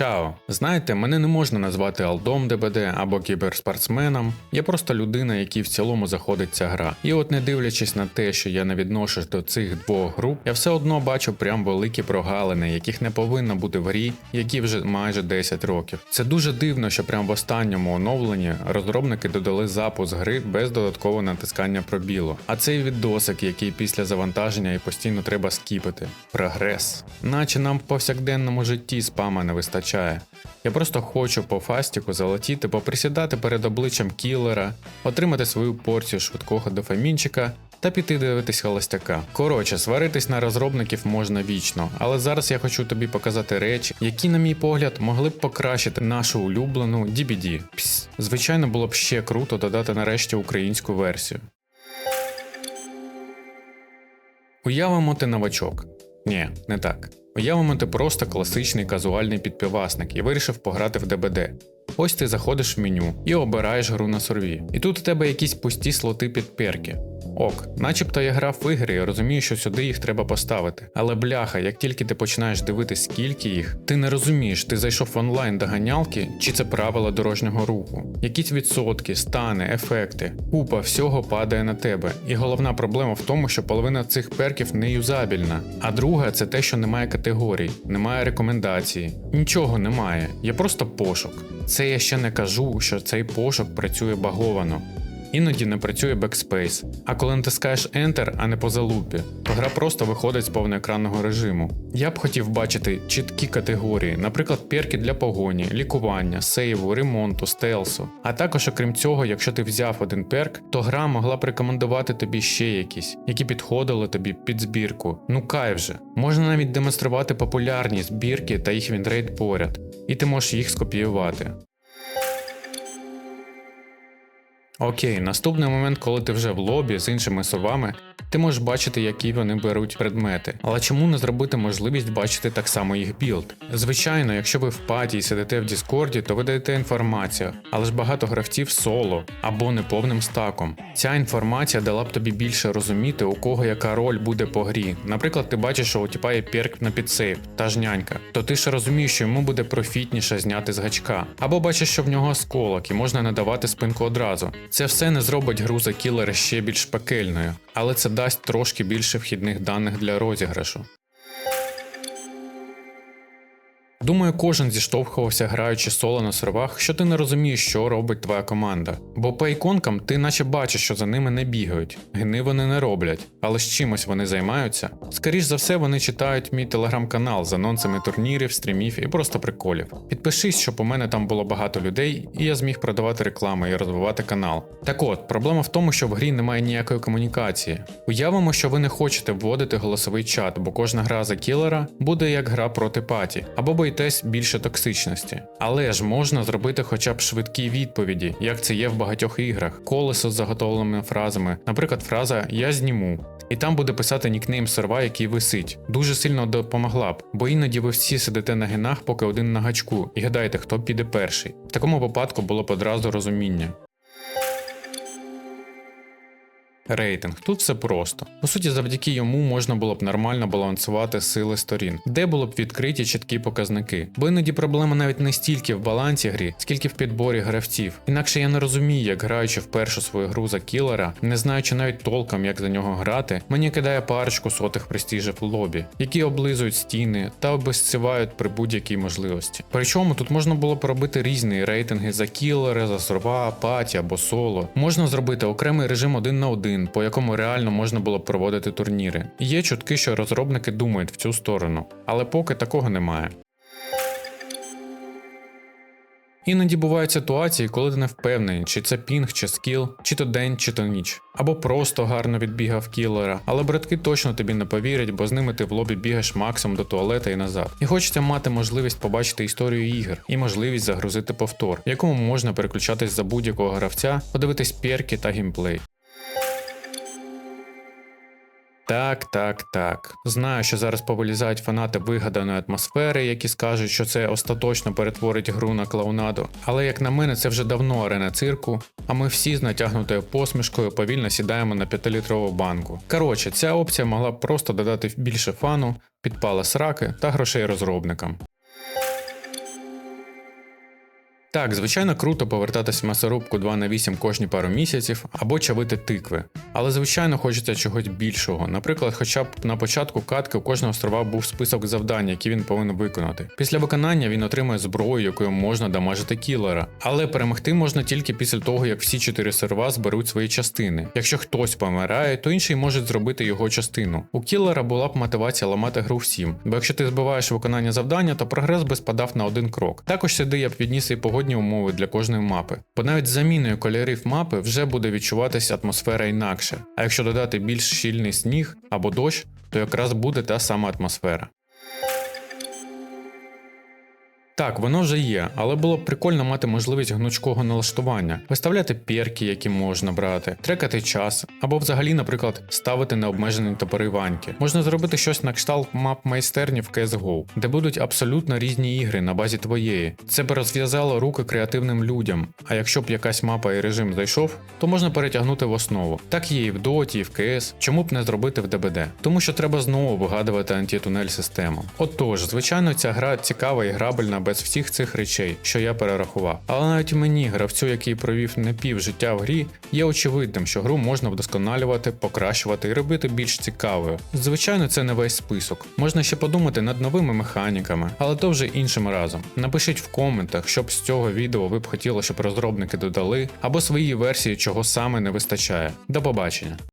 Чао! Знаєте, мене не можна назвати алдом ДБД або кіберспортсменом. Я просто людина, якій в цілому заходить ця гра. І от не дивлячись на те, що я не відношусь до цих двох груп, я все одно бачу прям великі прогалини, яких не повинно бути в грі, які вже майже 10 років. Це дуже дивно, що прям в останньому оновленні розробники додали запуск гри без додаткового натискання пробілу. А цей відосик, який після завантаження і постійно треба скіпити. Прогрес. Наче нам в повсякденному житті спама не вистачає. Я просто хочу по фастіку залетіти, поприсідати перед обличчям кілера, отримати свою порцію швидкого дофамінчика та піти дивитись холостяка. Коротше, сваритись на розробників можна вічно, але зараз я хочу тобі показати речі, які, на мій погляд, могли б покращити нашу улюблену DBD. Пс. Звичайно, було б ще круто додати нарешті українську версію. Уявимо ти новачок. Ні, не так. Уявимо ти просто класичний казуальний підпівасник і вирішив пограти в ДБД. Ось ти заходиш в меню і обираєш гру на сурві. І тут у тебе якісь пусті слоти підперки. Ок, начебто я грав в ігри і розумію, що сюди їх треба поставити. Але бляха, як тільки ти починаєш дивитись, скільки їх, ти не розумієш, ти зайшов в онлайн до ганялки, чи це правила дорожнього руху. Якісь відсотки, стани, ефекти, купа всього падає на тебе. І головна проблема в тому, що половина цих перків не юзабільна. А друга це те, що немає категорій, немає рекомендації, нічого немає, є просто пошук. Це я ще не кажу, що цей пошук працює баговано. Іноді не працює бекспейс, а коли натискаєш Enter, а не по залупі, то гра просто виходить з повноекранного режиму. Я б хотів бачити чіткі категорії, наприклад, перки для погоні, лікування, сейву, ремонту, стелсу. А також, окрім цього, якщо ти взяв один перк, то гра могла б рекомендувати тобі ще якісь, які підходили тобі під збірку. Ну кай вже. Можна навіть демонструвати популярні збірки та їх вінрейт поряд, і ти можеш їх скопіювати. Окей, наступний момент, коли ти вже в лобі з іншими совами, ти можеш бачити, які вони беруть предмети. Але чому не зробити можливість бачити так само їх білд? Звичайно, якщо ви в паті і сидите в Діскорді, то ви даєте інформацію, але ж багато гравців соло або неповним стаком. Ця інформація дала б тобі більше розуміти, у кого яка роль буде по грі. Наприклад, ти бачиш, що у тіпа є перк на підсейв та ж нянька, то ти ж розумієш, що йому буде профітніше зняти з гачка. Або бачиш, що в нього осколок і можна надавати спинку одразу. Це все не зробить гру за кілера ще більш пекельною, але це дасть трошки більше вхідних даних для розіграшу. Думаю, кожен зіштовхувався граючи соло на сервах, що ти не розумієш, що робить твоя команда. Бо по іконкам ти наче бачиш, що за ними не бігають, гни вони не роблять, але з чимось вони займаються. Скоріш за все, вони читають мій телеграм-канал з анонсами турнірів, стрімів і просто приколів. Підпишись, щоб у мене там було багато людей, і я зміг продавати рекламу і розвивати канал. Так от, проблема в тому, що в грі немає ніякої комунікації. Уявимо, що ви не хочете вводити голосовий чат, бо кожна гра за кілера буде як гра проти паті, або боїтесь більше токсичності. Але ж можна зробити хоча б швидкі відповіді, як це є в багатьох іграх, колесо з заготовленими фразами, наприклад, фраза Я зніму. І там буде писати нікнейм серва, який висить. Дуже сильно допомогла б, бо іноді ви всі сидите на гінах, поки один на гачку, і гадаєте, хто піде перший. В такому випадку було б одразу розуміння. Рейтинг тут все просто. По суті, завдяки йому можна було б нормально балансувати сили сторін, де було б відкриті чіткі показники. Бо іноді проблема навіть не стільки в балансі грі, скільки в підборі гравців. Інакше я не розумію, як граючи в першу свою гру за кілера, не знаючи навіть толком, як за нього грати, мені кидає парочку сотих престижів в лобі, які облизують стіни та обезцівають при будь-якій можливості. Причому тут можна було б робити різні рейтинги за кілери, за сорва, паті або соло. Можна зробити окремий режим один на один по якому реально можна було б проводити турніри. Є чутки, що розробники думають в цю сторону, але поки такого немає. Іноді бувають ситуації, коли ти не впевнений, чи це пінг, чи скіл, чи то день, чи то ніч. Або просто гарно відбігав кілера, але братки точно тобі не повірять, бо з ними ти в лобі бігаєш максимум до туалета і назад. І хочеться мати можливість побачити історію ігор і можливість загрузити повтор, в якому можна переключатись за будь-якого гравця, подивитись перки та геймплей. Так, так, так. Знаю, що зараз повилізають фанати вигаданої атмосфери, які скажуть, що це остаточно перетворить гру на клоунаду. Але як на мене, це вже давно арена цирку, а ми всі з натягнутою посмішкою повільно сідаємо на 5-літрову банку. Коротше, ця опція могла б просто додати більше фану, підпала сраки та грошей розробникам. Так, звичайно, круто повертатись в м'ясорубку 2 на 8 кожні пару місяців або чавити тикви. Але звичайно хочеться чогось більшого. Наприклад, хоча б на початку катки у кожного острова був список завдань, які він повинен виконати. Після виконання він отримує зброю, якою можна дамажити кілера. Але перемогти можна тільки після того, як всі чотири серва зберуть свої частини. Якщо хтось помирає, то інший може зробити його частину. У кілера була б мотивація ламати гру всім, бо якщо ти збиваєш виконання завдання, то прогрес би спадав на один крок. Також сюди я б відніс і погодні умови для кожної мапи. Бо навіть з заміною кольорів мапи вже буде відчуватися атмосфера інакше. А якщо додати більш щільний сніг або дощ, то якраз буде та сама атмосфера. Так, воно вже є, але було б прикольно мати можливість гнучкого налаштування, виставляти перки, які можна брати, трекати час, або взагалі, наприклад, ставити необмежені топори ваньки. Можна зробити щось на кшталт мап майстерні в CSGO, де будуть абсолютно різні ігри на базі твоєї. Це б розв'язало руки креативним людям. А якщо б якась мапа і режим зайшов, то можна перетягнути в основу. Так є і в Доті, і в CS, чому б не зробити в ДБД? Тому що треба знову вигадувати антитунель систему. Отож, звичайно, ця гра цікава і грабельна без всіх цих речей, що я перерахував. Але навіть мені, гравцю, який провів не пів життя в грі, є очевидним, що гру можна вдосконалювати, покращувати і робити більш цікавою. Звичайно, це не весь список. Можна ще подумати над новими механіками, але то вже іншим разом. Напишіть в коментах, що б з цього відео ви б хотіли, щоб розробники додали, або свої версії, чого саме не вистачає. До побачення.